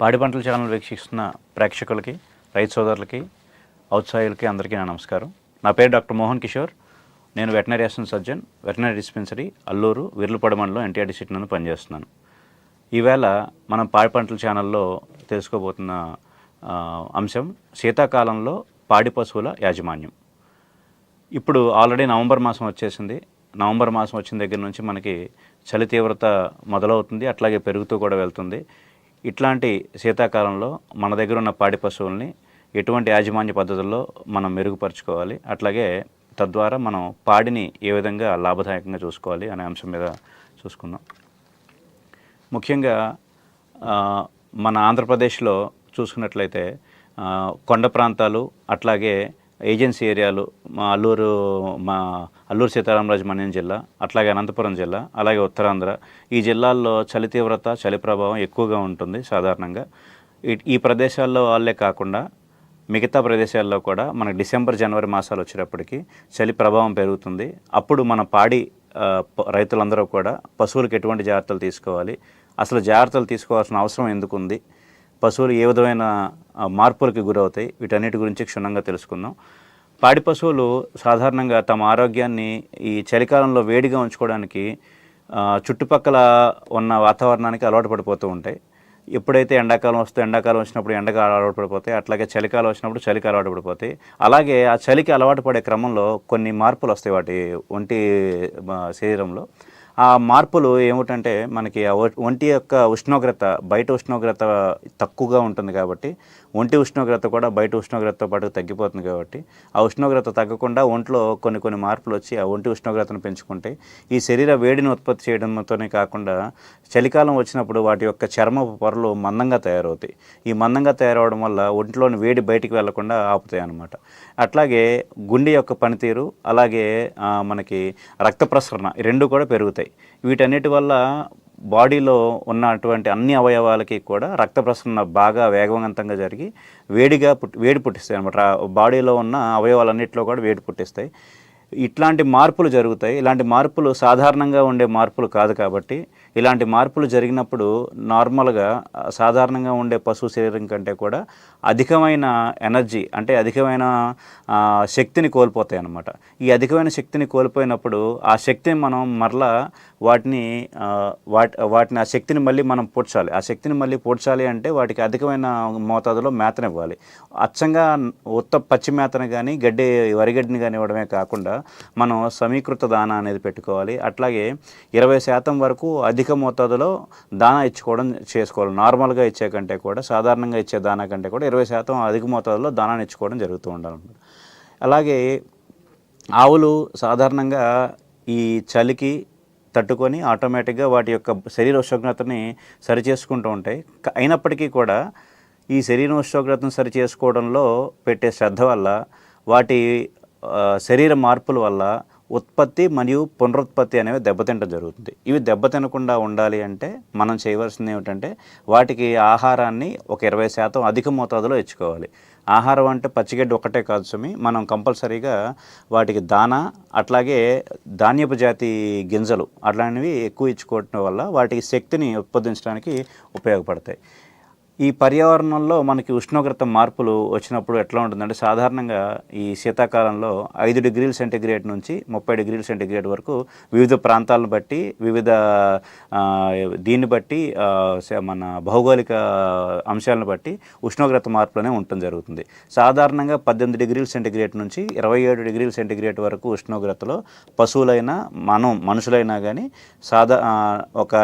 పాడి పంటల ఛానల్ వీక్షిస్తున్న ప్రేక్షకులకి రైతు సోదరులకి ఔత్సాహులకి అందరికీ నా నమస్కారం. నా పేరు డాక్టర్ మోహన్ కిషోర్. నేను veterinary assistant surgeon veterinary dispensary Alluru విర్లపడమండలో మండలం ఎన్టీఆర్ డిస్ట్రిక్ట్ పనిచేస్తున్నాను. ఈవేళ మనం పాడి పంటల ఛానల్లో తెలుసుకోబోతున్న అంశం శీతాకాలంలో పాడి పశువుల యాజమాన్యం. ఇప్పుడు ఆల్రెడీ నవంబర్ మాసం వచ్చేసింది. నవంబర్ మాసం వచ్చిన దగ్గర నుంచి మనకి చలి తీవ్రత మొదలవుతుంది. అట్లాగే పెరుగుతూ కూడా వెళ్తుంది. ఇట్లాంటి శీతాకాలంలో మన దగ్గర ఉన్న పాడి పశువుల్ని ఎటువంటి యాజమాన్య పద్ధతుల్లో మనం మెరుగుపరుచుకోవాలి అట్లాగే తద్వారా మనం పాడిని ఏ విధంగా లాభదాయకంగా చూసుకోవాలి అనే అంశం మీద చూసుకుందాం. ముఖ్యంగా మన ఆంధ్రప్రదేశ్లో చూసుకున్నట్లయితే కొండ ప్రాంతాలు అట్లాగే ఏజెన్సీ ఏరియాలు మా అల్లూరు మా అల్లూరు సీతారామరాజు మన్యం జిల్లా అట్లాగే అనంతపురం జిల్లా అలాగే ఉత్తరాంధ్ర. ఈ జిల్లాల్లో చలి తీవ్రత చలి ప్రభావం ఎక్కువగా ఉంటుంది సాధారణంగా. ఈ- ప్రదేశాల్లో వాళ్ళే కాకుండా మిగతా ప్రదేశాల్లో కూడా మనకు డిసెంబర్ జనవరి మాసాలు వచ్చేటప్పటికి చలి ప్రభావం పెరుగుతుంది. అప్పుడు మన పాడి రైతులందరూ కూడా పశువులకు ఎటువంటి జాగ్రత్తలు తీసుకోవాలి? అసలు జాగ్రత్తలు తీసుకోవాల్సిన అవసరం ఎందుకు ఉంది పశువులు ఏ విధమైన మార్పులకి గురవుతాయి వీటన్నిటి గురించి క్షుణ్ణంగా తెలుసుకుందాం. పాడి పశువులు సాధారణంగా తమ ఆరోగ్యాన్ని ఈ చలికాలంలో వేడిగా ఉంచుకోవడానికి చుట్టుపక్కల ఉన్న వాతావరణానికి అలవాటు పడిపోతూ ఉంటాయి. ఎప్పుడైతే ఎండాకాలం వస్తే ఎండాకాలం వచ్చినప్పుడు ఎండగా అలవాటు పడిపోతాయి అట్లాగే చలికాలం వచ్చినప్పుడు చలికి అలవాటు పడిపోతాయి. అలాగే ఆ చలికి అలవాటు పడే క్రమంలో కొన్ని మార్పులు వస్తాయి వాటి ఒంటి శరీరంలో. ఆ మార్పులు ఏమిటంటే మనకి ఒంటి యొక్క ఉష్ణోగ్రత బయట ఉష్ణోగ్రత తక్కువగా ఉంటుంది కాబట్టి ఒంటి ఉష్ణోగ్రత కూడా బయట ఉష్ణోగ్రతతో పాటు తగ్గిపోతుంది కాబట్టి ఆ ఉష్ణోగ్రత తగ్గకుండా ఒంట్లో కొన్ని కొన్ని మార్పులు వచ్చి ఆ ఒంటి ఉష్ణోగ్రతను పెంచుకుంటే ఈ శరీర వేడిని ఉత్పత్తి చేయడంతోనే కాకుండా చలికాలం వచ్చినప్పుడు వాటి యొక్క చర్మపు పొరలు మందంగా తయారవుతాయి. ఈ మందంగా తయారవడం వల్ల ఒంట్లోని వేడి బయటికి వెళ్ళకుండా ఆపుతాయి అన్నమాట. అట్లాగే గుండె యొక్క పనితీరు అలాగే మనకి రక్త ప్రసరణ రెండు కూడా పెరుగుతాయి. వీటన్నిటి వల్ల బాడీలో ఉన్నటువంటి అన్ని అవయవాలకి కూడా రక్త ప్రసరణ బాగా వేగవంతంగా జరిగి వేడిగా పుట్టి వేడి పుట్టిస్తాయి అనమాట బాడీలో ఉన్న అవయవాలన్నింటిలో కూడా వేడి పుట్టిస్తాయి. ఇట్లాంటి మార్పులు జరుగుతాయి. ఇలాంటి మార్పులు సాధారణంగా ఉండే మార్పులు కాదు కాబట్టి ఇలాంటి మార్పులు జరిగినప్పుడు నార్మల్గా సాధారణంగా ఉండే పశువు శరీరం కంటే కూడా అధికమైన ఎనర్జీ అంటే అధికమైన శక్తిని కోల్పోతాయి అన్నమాట. ఈ అధికమైన శక్తిని కోల్పోయినప్పుడు ఆ శక్తిని మనం మరలా వాటిని వాటి వాటిని ఆ శక్తిని మళ్ళీ మనం పూడ్చాలి. ఆ శక్తిని మళ్ళీ పూడ్చాలి అంటే వాటికి అధికమైన మోతాదులో మేతనివ్వాలి అచ్చంగా ఉత్త పచ్చి మేతను కానీ గడ్డి వరిగడ్డిని కానీ ఇవ్వడమే కాకుండా మనం సమీకృత దానా అనేది పెట్టుకోవాలి. అట్లాగే ఇరవై శాతం వరకు అధిక మోతాదులో దానా ఇచ్చుకోవడం చేసుకోవాలి. నార్మల్గా ఇచ్చే కంటే కూడా సాధారణంగా ఇచ్చే దానా కంటే కూడా ఇరవై శాతం అధిక మోతాదులో దానాన్ని ఇచ్చుకోవడం జరుగుతూ ఉండాలన్నమాట. అలాగే ఆవులు సాధారణంగా ఈ చలికి తట్టుకొని ఆటోమేటిక్గా వాటి యొక్క శరీర ఉష్ణోగ్రతని సరిచేసుకుంటూ ఉంటాయి. అయినప్పటికీ కూడా ఈ శరీర ఉష్ణోగ్రతను సరి చేసుకోవడంలో పెట్టే శ్రద్ధ వల్ల వాటి శరీర మార్పుల వల్ల ఉత్పత్తి మరియు పునరుత్పత్తి అనేవి దెబ్బతింటం జరుగుతుంది. ఇవి దెబ్బతినకుండా ఉండాలి అంటే మనం చేయవలసింది ఏమిటంటే వాటికి ఆహారాన్ని ఒక ఇరవై శాతం అధిక మోతాదులో ఇచ్చుకోవాలి ఆహారం అంటే పచ్చిగడ్డి ఒకటే కాదు సుమి మనం కంపల్సరీగా వాటికి దానా అట్లాగే ధాన్యపు జాతి గింజలు అట్లాంటివి ఎక్కువ ఇచ్చుకోవటం వల్ల వాటికి శక్తిని ఉత్పాదించడానికి ఉపయోగపడతాయి. ఈ పర్యావరణంలో మనకి ఉష్ణోగ్రత మార్పులు వచ్చినప్పుడు ఎట్లా ఉంటుందంటే సాధారణంగా ఈ శీతాకాలంలో ఐదు డిగ్రీల సెంటీగ్రేడ్ నుంచి ముప్పై డిగ్రీల సెంటీగ్రేడ్ వరకు వివిధ ప్రాంతాలను బట్టి వివిధ దీన్ని బట్టి మన భౌగోళిక అంశాలను బట్టి ఉష్ణోగ్రత మార్పులనే ఉండటం జరుగుతుంది. సాధారణంగా పద్దెనిమిది డిగ్రీల సెంటీగ్రేడ్ నుంచి ఇరవై ఏడు డిగ్రీల సెంటీగ్రేడ్ వరకు ఉష్ణోగ్రతలో పశువులైనా మనం మనుషులైనా కానీ సాదా ఒక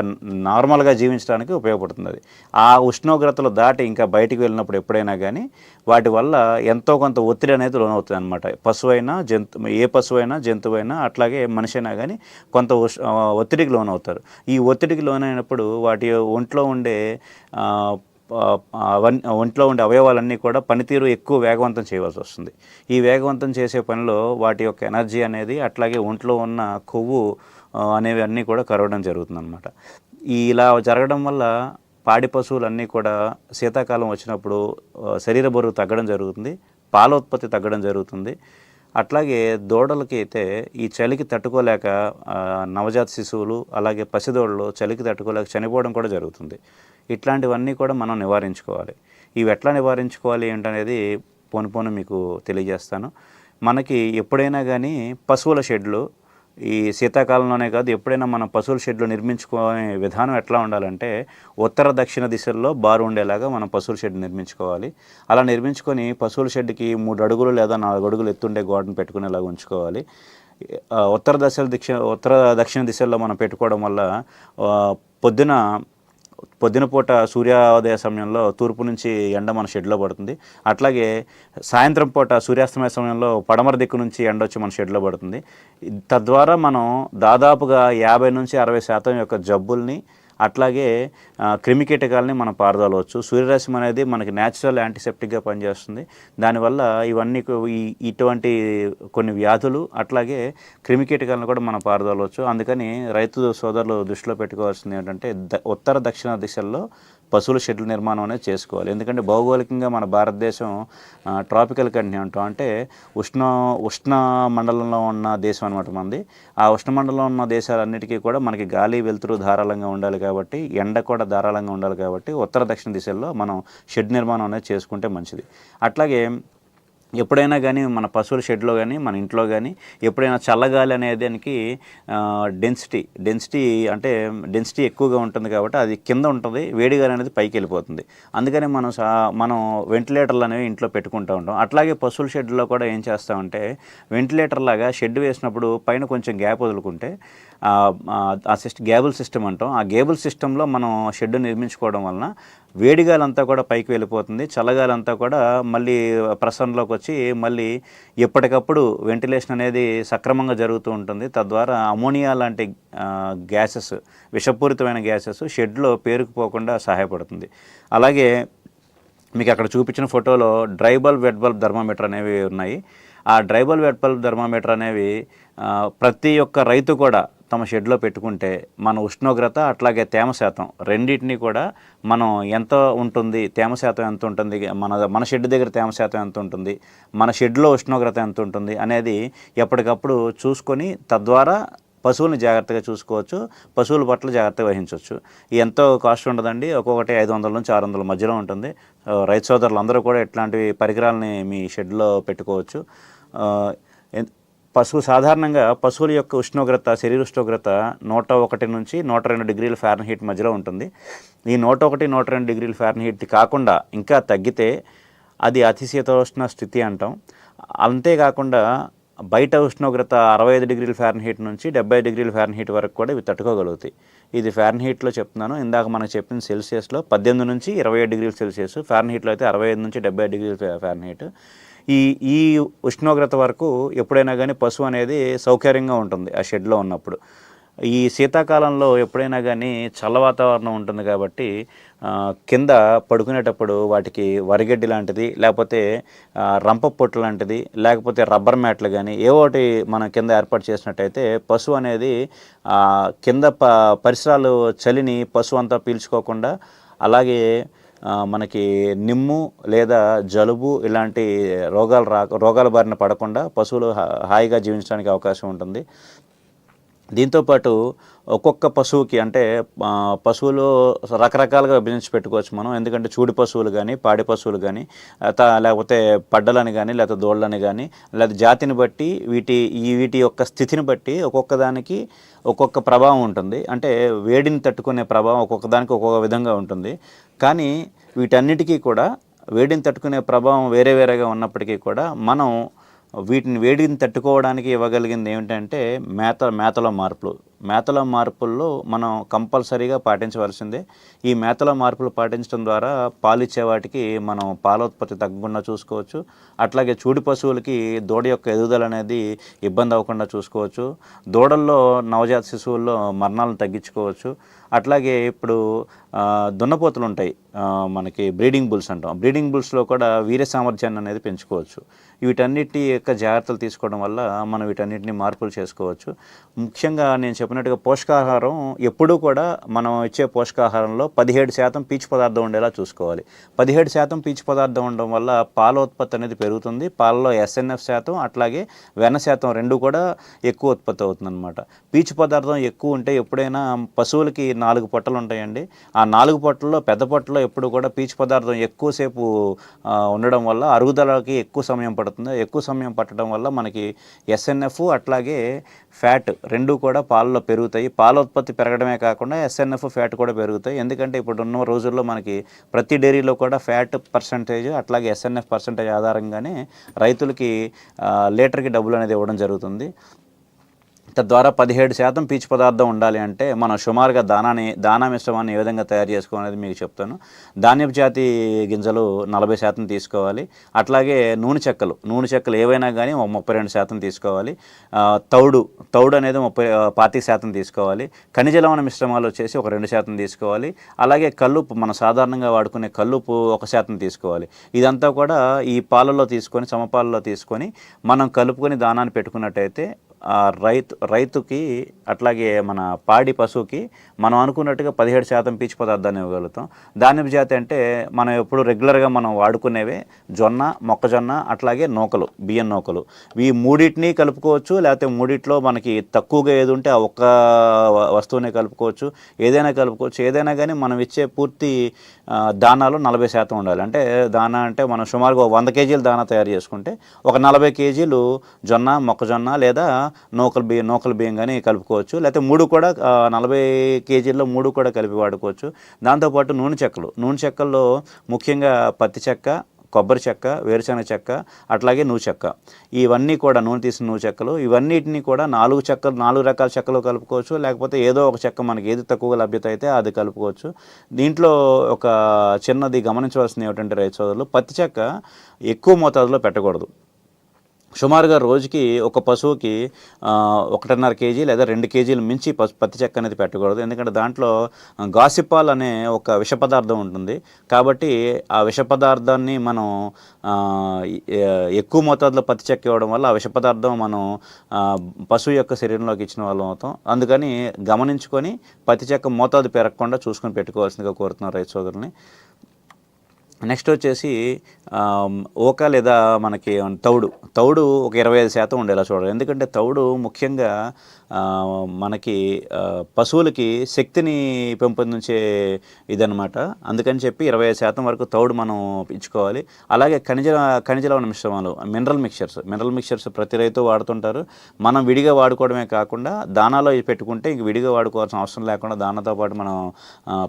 నార్మల్గా జీవించడానికి ఉపయోగపడుతుంది. ఆ ఉష్ణోగ్రత ఉష్ణోగ్రతలు దాటి ఇంకా బయటికి వెళ్ళినప్పుడు ఎప్పుడైనా కానీ వాటి వల్ల ఎంతో కొంత ఒత్తిడి అనేది లోనవుతుంది అనమాట పశువైనా జంతు ఏ పశువైనా జంతువైనా జంతువు అయినా అట్లాగే మనిషి అయినా కానీ కొంత ఒత్తిడికి లోనవుతారు. ఈ ఒత్తిడికి లోనైనప్పుడు వాటి ఒంట్లో ఉండే అవన్నీ ఒంట్లో ఉండే అవయవాలన్నీ కూడా పనితీరు ఎక్కువ వేగవంతం చేయవలసి వస్తుంది. ఈ వేగవంతం చేసే పనిలో వాటి యొక్క ఎనర్జీ అనేది అట్లాగే ఒంట్లో ఉన్న కొవ్వు అనేవి అన్నీ కూడా కరవడం జరుగుతుంది అనమాట ఇలా జరగడం వల్ల పాడి పశువులన్నీ కూడా శీతాకాలం వచ్చినప్పుడు శరీర బరువు తగ్గడం జరుగుతుంది పాల ఉత్పత్తి తగ్గడం జరుగుతుంది. అట్లాగే దూడలకి అయితే ఈ చలికి తట్టుకోలేక నవజాత శిశువులు అలాగే పసిదోడలు చలికి తట్టుకోలేక చనిపోవడం కూడా జరుగుతుంది. ఇట్లాంటివన్నీ కూడా మనం నివారించుకోవాలి. ఇవి ఎట్లా నివారించుకోవాలి ఏంటనేది పోను పోను మీకు తెలియజేస్తాను. మనకి ఎప్పుడైనా కానీ పశువుల షెడ్లు ఈ శీతాకాలంలోనే కాదు ఎప్పుడైనా మనం పశువుల షెడ్లు నిర్మించుకునే విధానం ఎట్లా ఉండాలంటే ఉత్తర దక్షిణ దిశల్లో బారు ఉండేలాగా మనం పశువుల షెడ్ నిర్మించుకోవాలి. అలా నిర్మించుకొని పశువుల షెడ్కి మూడు అడుగులు లేదా నాలుగు అడుగులు ఎత్తుండే గోడను పెట్టుకునేలాగా ఉంచుకోవాలి. ఉత్తర దశల దిక్ష ఉత్తర దక్షిణ దిశల్లో మనం పెట్టుకోవడం వల్ల పొద్దున పొద్దునపూట సూర్యోదయ సమయంలో తూర్పు నుంచి ఎండ మన షెడ్లో పడుతుంది. అట్లాగే సాయంత్రం పూట సూర్యాస్తమయ సమయంలో పడమర దిక్కు నుంచి ఎండ వచ్చి మన షెడ్లో పడుతుంది. తద్వారా మనం దాదాపుగా యాభై నుంచి అరవై శాతం యొక్క జబ్బుల్ని అట్లాగే క్రిమికీటకాలని మనం పారదలవచ్చు. సూర్యరశ్మి అనేది మనకి న్యాచురల్ యాంటీసెప్టిక్గా పనిచేస్తుంది. దానివల్ల ఇవన్నీ ఇటువంటి కొన్ని వ్యాధులు అట్లాగే క్రిమికీటకాలను కూడా మనం పారదలవచ్చు. అందుకని రైతు సోదరులు దృష్టిలో పెట్టుకోవాల్సింది ఏంటంటే ద ఉత్తర దక్షిణ దిశల్లో పశువుల షెడ్ల నిర్మాణం అనేది చేసుకోవాలి. ఎందుకంటే భౌగోళికంగా మన భారతదేశం ట్రాపికల్ కంట్రీ అంటాం. అంటే ఉష్ణ ఉష్ణ మండలంలో ఉన్న దేశం అనమాట మనది. ఆ ఉష్ణ మండలంలో ఉన్న దేశాలన్నిటికీ కూడా మనకి గాలి వెలుతురు ధారాళంగా ఉండాలి కాబట్టి ఎండ కూడా ధారాళంగా ఉండాలి కాబట్టి ఉత్తర దక్షిణ దిశల్లో మనం షెడ్ నిర్మాణం అనేది చేసుకుంటే మంచిది. అట్లాగే ఎప్పుడైనా కానీ మన పశువుల షెడ్లో కానీ మన ఇంట్లో కానీ ఎప్పుడైనా చల్లగాలి అనే దానికి డెన్సిటీ డెన్సిటీ అంటే డెన్సిటీ ఎక్కువగా ఉంటుంది కాబట్టి అది కింద ఉంటుంది వేడిగాలి అనేది పైకి వెళ్ళిపోతుంది. అందుకని మనం సా మనం వెంటిలేటర్లు అనేవి ఇంట్లో పెట్టుకుంటూ ఉంటాం. అట్లాగే పశువుల షెడ్లో కూడా ఏం చేస్తామంటే వెంటిలేటర్ లాగా షెడ్ వేసినప్పుడు పైన కొంచెం గ్యాప్ వదులుకుంటే ఆ, సిస్టమ్ గేబుల్ సిస్టమ్ అంటాం. ఆ గేబుల్ సిస్టంలో మనం షెడ్ నిర్మించుకోవడం వలన వేడిగాలంతా కూడా పైకి వెళ్ళిపోతుంది. చల్లగాలంతా కూడా మళ్ళీ ప్రసరణలోకి వచ్చి మళ్ళీ ఎప్పటికప్పుడు వెంటిలేషన్ అనేది సక్రమంగా జరుగుతూ ఉంటుంది. తద్వారా అమోనియా లాంటి గ్యాసెస్ విషపూరితమైన గ్యాసెస్ షెడ్లో పేరుకుపోకుండా సహాయపడుతుంది. అలాగే మీకు అక్కడ చూపించిన ఫోటోలో dry bulb wet bulb thermometer అనేవి ఉన్నాయి. ఆ dry bulb wet bulb thermometer అనేవి ప్రతి ఒక్క రైతు కూడా తమ షెడ్లో పెట్టుకుంటే మన ఉష్ణోగ్రత అట్లాగే తేమ శాతం రెండింటిని కూడా మనం ఎంత ఉంటుంది తేమ శాతం ఎంత ఉంటుంది మన మన షెడ్ దగ్గర తేమ శాతం ఎంత ఉంటుంది మన షెడ్లో ఉష్ణోగ్రత ఎంత ఉంటుంది అనేది ఎప్పటికప్పుడు చూసుకొని తద్వారా పశువుల్ని జాగ్రత్తగా చూసుకోవచ్చు పశువుల పట్ల జాగ్రత్తగా వహించవచ్చు. ఎంతో కాస్ట్ ఉండదండి. ఒక్కొక్కటి ఐదు వందల నుంచి ఆరు వందల మధ్యలో ఉంటుంది. రైతు సోదరులు అందరూ కూడా ఇట్లాంటి పరికరాలని మీ షెడ్లో పెట్టుకోవచ్చు. పశువు సాధారణంగా పశువుల యొక్క ఉష్ణోగ్రత శరీర ఉష్ణోగ్రత నూట ఒకటి నుంచి నూట రెండు డిగ్రీల ఫారెన్హీట్ మధ్యలో ఉంటుంది. ఈ నూట ఒకటి నూట రెండు డిగ్రీల ఫారెన్హీట్ కాకుండా ఇంకా తగ్గితే అది అతిశీతోష్ణ స్థితి అంటాం. అంతేకాకుండా బయట ఉష్ణోగ్రత అరవై ఐదు డిగ్రీల ఫారెన్హీట్ నుంచి డెబ్బై డిగ్రీల ఫారెన్హీట్ వరకు కూడా ఇవి తట్టుకోగలుగుతాయి. ఇది ఫారెన్హీట్లో చెప్తున్నాను. ఇందాక మనకు చెప్పిన సెల్సియస్లో పద్దెనిమిది నుంచి ఇరవై ఏడు డిగ్రీల సెల్సియస్ ఫారెన్హీట్లో అయితే అరవై ఐదు నుంచి డెబ్బై డిగ్రీల ఫా- ఫారెన్హీట్. ఈ ఈ ఉష్ణోగ్రత వరకు ఎప్పుడైనా కానీ పశువు అనేది సౌకర్యంగా ఉంటుంది ఆ షెడ్లో ఉన్నప్పుడు. ఈ శీతాకాలంలో ఎప్పుడైనా కానీ చల్ల వాతావరణం ఉంటుంది కాబట్టి కింద పడుకునేటప్పుడు వాటికి వరిగడ్డి లాంటిది లేకపోతే రంప పొట్టు లాంటిది లేకపోతే రబ్బర్ మ్యాట్లు కానీ ఏ ఒకటి మనం కింద ఏర్పాటు చేసినట్టయితే పశువు అనేది కింద ప పరిసరాలు చలిని పశువు అంతా పీల్చుకోకుండా అలాగే మనకి నిమ్ము లేదా జలుబు ఇలాంటి రోగాలు రా రోగాల బారిన పడకుండా పశువులు హాయిగా జీవించడానికి అవకాశం ఉంటుంది. దీంతోపాటు ఒక్కొక్క పశువుకి అంటే పశువులు రకరకాలుగా విభజించి పెట్టుకోవచ్చు మనం. ఎందుకంటే చూడి పశువులు కానీ పాడి పశువులు కానీ లేకపోతే పడ్డలని కానీ లేకపోతే దోళ్ళని కానీ లేకపోతే జాతిని బట్టి వీటి ఈ వీటి యొక్క స్థితిని బట్టి ఒక్కొక్క దానికి ఒక్కొక్క ప్రభావం ఉంటుంది. అంటే వేడిని తట్టుకునే ప్రభావం ఒక్కొక్క దానికి ఒక్కొక్క విధంగా ఉంటుంది. కానీ వీటన్నిటికీ కూడా వేడిని తట్టుకునే ప్రభావం వేరే వేరేగా ఉన్నప్పటికీ కూడా మనం వీటిని వేడిని తట్టుకోవడానికి ఇవ్వగలిగింది ఏమిటంటే మేత మేతలో మార్పులు. మేతలో మార్పుల్లో మనం కంపల్సరీగా పాటించవలసిందే. ఈ మేతలో మార్పులు పాటించడం ద్వారా పాలిచ్చే వాటికి మనం పాల ఉత్పత్తి తగ్గకుండా చూసుకోవచ్చు. అట్లాగే చూడి పశువులకి దూడ యొక్క ఎదుగుదల అనేది ఇబ్బంది అవ్వకుండా చూసుకోవచ్చు. దూడల్లో నవజాత శిశువుల్లో మరణాలను తగ్గించుకోవచ్చు. అట్లాగే ఇప్పుడు దున్నపోతులు ఉంటాయి మనకి బ్రీడింగ్ బుల్స్ అంటాం. బ్రీడింగ్ బుల్స్లో కూడా వీర సామర్థ్యాన్ని అనేది పెంచుకోవచ్చు. వీటన్నిటి యొక్క జాగ్రత్తలు తీసుకోవడం వల్ల మనం వీటన్నిటిని మార్పులు చేసుకోవచ్చు. ముఖ్యంగా నేను చెప్పినట్టుగా పోషకాహారం ఎప్పుడూ కూడా మనం ఇచ్చే పోషకాహారంలో పదిహేడు శాతం పీచు పదార్థం ఉండేలా చూసుకోవాలి. పదిహేడు శాతం పీచు పదార్థం ఉండడం వల్ల పాల ఉత్పత్తి అనేది పెరుగుతుంది. పాలలో ఎస్ఎన్ఎఫ్ శాతం అట్లాగే వెన్న శాతం రెండు కూడా ఎక్కువ ఉత్పత్తి అవుతుంది అనమాట పీచు పదార్థం ఎక్కువ ఉంటే ఎప్పుడైనా పశువులకి నాలుగు పొట్టలు ఉంటాయండి. ఆ నాలుగు పొట్టల్లో పెద్ద పొట్టలో ఎప్పుడు కూడా పీచు పదార్థం ఎక్కువసేపు ఉండడం వల్ల అరుగుదలకి ఎక్కువ సమయం పడుతుంది. ఎక్కువ సమయం పట్టడం వల్ల మనకి ఎస్ఎన్ఎఫ్ అట్లాగే ఫ్యాట్ రెండు కూడా పాలలో పెరుగుతాయి. పాల ఉత్పత్తి పెరగడమే కాకుండా ఎస్ఎన్ఎఫ్ ఫ్యాట్ కూడా పెరుగుతాయి. ఎందుకంటే ఇప్పుడు ఉన్న రోజుల్లో మనకి ప్రతి డైరీలో కూడా ఫ్యాట్ పర్సంటేజ్ అట్లాగే ఎస్ఎన్ఎఫ్ పర్సంటేజ్ ఆధారంగానే రైతులకి లీటర్కి డబ్బులు అనేది ఇవ్వడం జరుగుతుంది. తద్వారా పదిహేడు శాతం పీచు పదార్థం ఉండాలి అంటే మనం సుమారుగా దానాన్ని దానా మిశ్రమాన్ని ఏ విధంగా తయారు చేసుకోవాలనేది మీకు చెప్తాను. ధాన్యపు జాతి గింజలు నలభై శాతం తీసుకోవాలి. అట్లాగే నూనె చెక్కలు నూనె చెక్కలు ఏవైనా కానీ ఒక ముప్పై రెండు శాతం తీసుకోవాలి. తౌడు తౌడు అనేది ముప్పై పాతిక శాతం తీసుకోవాలి. ఖనిజ లవణ మిశ్రమాలు వచ్చేసి ఒక రెండు శాతం తీసుకోవాలి. అలాగే కల్లుపు మనం సాధారణంగా వాడుకునే కల్లుపు ఒక శాతం తీసుకోవాలి. ఇదంతా కూడా ఈ పాలలో తీసుకొని సమపాలలో తీసుకొని మనం కలుపుకొని దానాన్ని పెట్టుకున్నట్టయితే రైతు రైతుకి అట్లాగే మన పాడి పశువుకి మనం అనుకున్నట్టుగా పదిహేడు శాతం పీచు పదార్థాన్ని ఇవ్వగలుగుతాం. దానిపు జాతి అంటే మనం ఎప్పుడు రెగ్యులర్గా మనం వాడుకునేవే జొన్న మొక్కజొన్న అట్లాగే నూకలు బియ్యం నూకలు. ఈ మూడింటిని కలుపుకోవచ్చు లేకపోతే మూడిట్లో మనకి తక్కువగా ఏది ఉంటే ఆ ఒక్క వస్తువునే కలుపుకోవచ్చు ఏదైనా కలుపుకోవచ్చు ఏదైనా కానీ మనం ఇచ్చే పూర్తి దానాలు నలభై శాతం ఉండాలి. అంటే దానా అంటే మనం సుమారుగా ఒక వంద కేజీలు దానా తయారు చేసుకుంటే ఒక నలభై కేజీలు జొన్న మొక్కజొన్న లేదా నూకల బియ్యం నూకల బియ్యం కానీ కలుపుకోవచ్చు. లేకపోతే మూడు కూడా నలభై కేజీల్లో మూడు కూడా కలిపి వాడుకోవచ్చు. దాంతోపాటు నూనె చెక్కలు. నూనె చెక్కల్లో ముఖ్యంగా పత్తి చెక్క కొబ్బరి చెక్క వేరుశనగ చెక్క అట్లాగే నువ్వు చెక్క. ఇవన్నీ కూడా నూనె తీసిన నువ్వు చెక్కలు. ఇవన్నిటిని కూడా నాలుగు చెక్కలు నాలుగు రకాల చెక్కలు కలుపుకోవచ్చు. లేకపోతే ఏదో ఒక చెక్క మనకి ఏది తక్కువ లభ్యత అయితే అది కలుపుకోవచ్చు. దీంట్లో ఒక చిన్నది గమనించవలసింది ఏమిటంటే రైతు సోదరులు పత్తి చెక్క ఎక్కువ మోతాదులో పెట్టకూడదు. సుమారుగా రోజుకి ఒక పశువుకి ఒకటిన్నర కేజీ లేదా రెండు కేజీలు మించి పసు పత్తి చెక్క అనేది పెట్టకూడదు. ఎందుకంటే దాంట్లో గాసిపాల్ అనే ఒక విష పదార్థం ఉంటుంది. కాబట్టి ఆ విష పదార్థాన్ని మనం ఎక్కువ మోతాదులో పత్తి చెక్క ఇవ్వడం వల్ల ఆ విష పదార్థం మనం పశువు యొక్క శరీరంలోకి ఇచ్చిన వాళ్ళం అవుతాం. అందుకని గమనించుకొని పత్తి చెక్క మోతాదు పెరగకుండా చూసుకొని పెట్టుకోవాల్సిందిగా కోరుతున్నాం రైతు సోదరుని నెక్స్ట్ వచ్చేసి ఓక లేదా మనకి తౌడు. తౌడు ఒక ఇరవై ఐదు శాతం ఉండేలా చూడాలి. ఎందుకంటే తౌడు ముఖ్యంగా మనకి పశువులకి శక్తిని పెంపొందించే ఇదనమాట అందుకని చెప్పి ఇరవై శాతం వరకు తౌడు మనం ఇచ్చుకోవాలి అలాగే ఖనిజ ఖనిజ లవణ మిశ్రమాలు మినరల్ మిక్చర్స్ మినరల్ మిక్చర్స్ ప్రతి రైతు వాడుతుంటారు. మనం విడిగా వాడుకోవడమే కాకుండా దానాలో పెట్టుకుంటే ఇంక విడిగా వాడుకోవాల్సిన అవసరం లేకుండా దానాతో పాటు మనం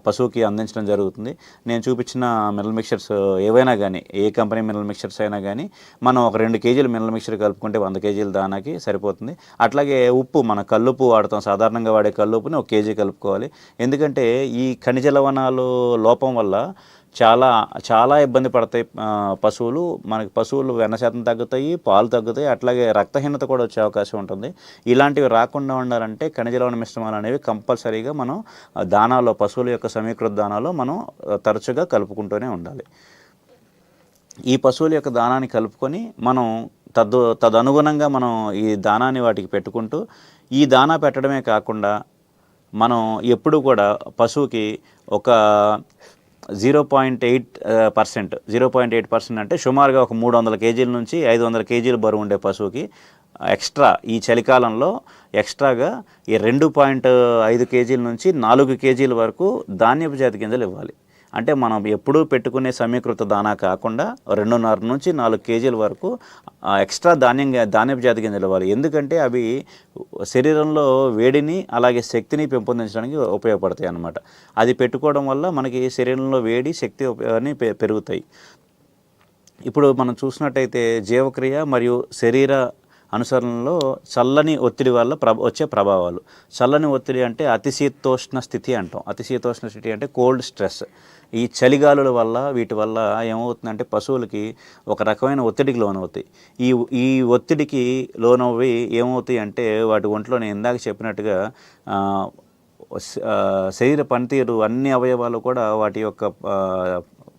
పశువుకి అందించడం జరుగుతుంది. నేను చూపించిన మినరల్ మిక్చర్స్ ఏవైనా కానీ ఏ కంపెనీ మినరల్ మిక్చర్స్ అయినా కానీ మనం ఒక రెండు కేజీలు మినరల్ మిక్చర్ కలుపుకుంటే వంద కేజీల దానాకి సరిపోతుంది. అట్లాగే ఉప్పు మన కల్లుపు వాడతాం. సాధారణంగా వాడే కల్లుపుని ఒక కేజీ కలుపుకోవాలి. ఎందుకంటే ఈ ఖనిజ లవణాలు లోపం వల్ల చాలా చాలా ఇబ్బంది పడతాయి. పశువులు మనకి పశువులు వెన్న శాతం తగ్గుతాయి పాలు తగ్గుతాయి అట్లాగే రక్తహీనత కూడా వచ్చే అవకాశం ఉంటుంది. ఇలాంటివి రాకుండా ఉండాలంటే ఖనిజ లవణ మిశ్రమాలు అనేవి కంపల్సరీగా మనం దానాలో పశువుల యొక్క సమీకృత దానాలో మనం తరచుగా కలుపుకుంటూనే ఉండాలి. ఈ పశువుల యొక్క దానాన్ని కలుపుకొని మనం తద్దు తదనుగుణంగా మనం ఈ దానాన్ని వాటికి పెట్టుకుంటూ ఈ దానా పెట్టడమే కాకుండా మనం ఎప్పుడు కూడా పశువుకి ఒక zero point eight percent zero point eight percent అంటే సుమారుగా ఒక మూడు వందల కేజీల నుంచి ఐదు వందల కేజీలు బరువు ఉండే పశువుకి ఎక్స్ట్రా ఈ చలికాలంలో ఎక్స్ట్రాగా ఈ రెండు పాయింట్ ఐదు కేజీల నుంచి నాలుగు కేజీల వరకు ధాన్యపు జాతి గింజలు ఇవ్వాలి. అంటే మనం ఎప్పుడూ పెట్టుకునే సమీకృత దానా కాకుండా రెండున్నర నుంచి నాలుగు కేజీల వరకు ఎక్స్ట్రా ధాన్యం ధాన్యపు జాతి గింజలు ఇవ్వాలి ఎందుకంటే అవి శరీరంలో వేడిని అలాగే శక్తిని పెంపొందించడానికి ఉపయోగపడతాయి అన్నమాట. అది పెట్టుకోవడం వల్ల మనకి శరీరంలో వేడి శక్తి ఉపయోగాన్ని అని పెరుగుతాయి. ఇప్పుడు మనం చూసినట్టయితే జీవక్రియ మరియు శరీర అనుసరణలో చల్లని ఒత్తిడి వల్ల ప్రభ వచ్చే ప్రభావాలు. చల్లని ఒత్తిడి అంటే అతిశీతోష్ణ స్థితి అంటాం. అతిశీతోష్ణ స్థితి అంటే కోల్డ్ స్ట్రెస్. ఈ చలిగాలుల వల్ల వీటి వల్ల ఏమవుతుందంటే పశువులకి ఒక రకమైన ఒత్తిడికి లోనవుతాయి. ఈ ఈ ఒత్తిడికి లోనవి ఏమవుతాయి అంటే వాటి ఒంట్లో నేను ఇందాక చెప్పినట్టుగా శరీర పనితీరు అన్ని అవయవాలు కూడా వాటి యొక్క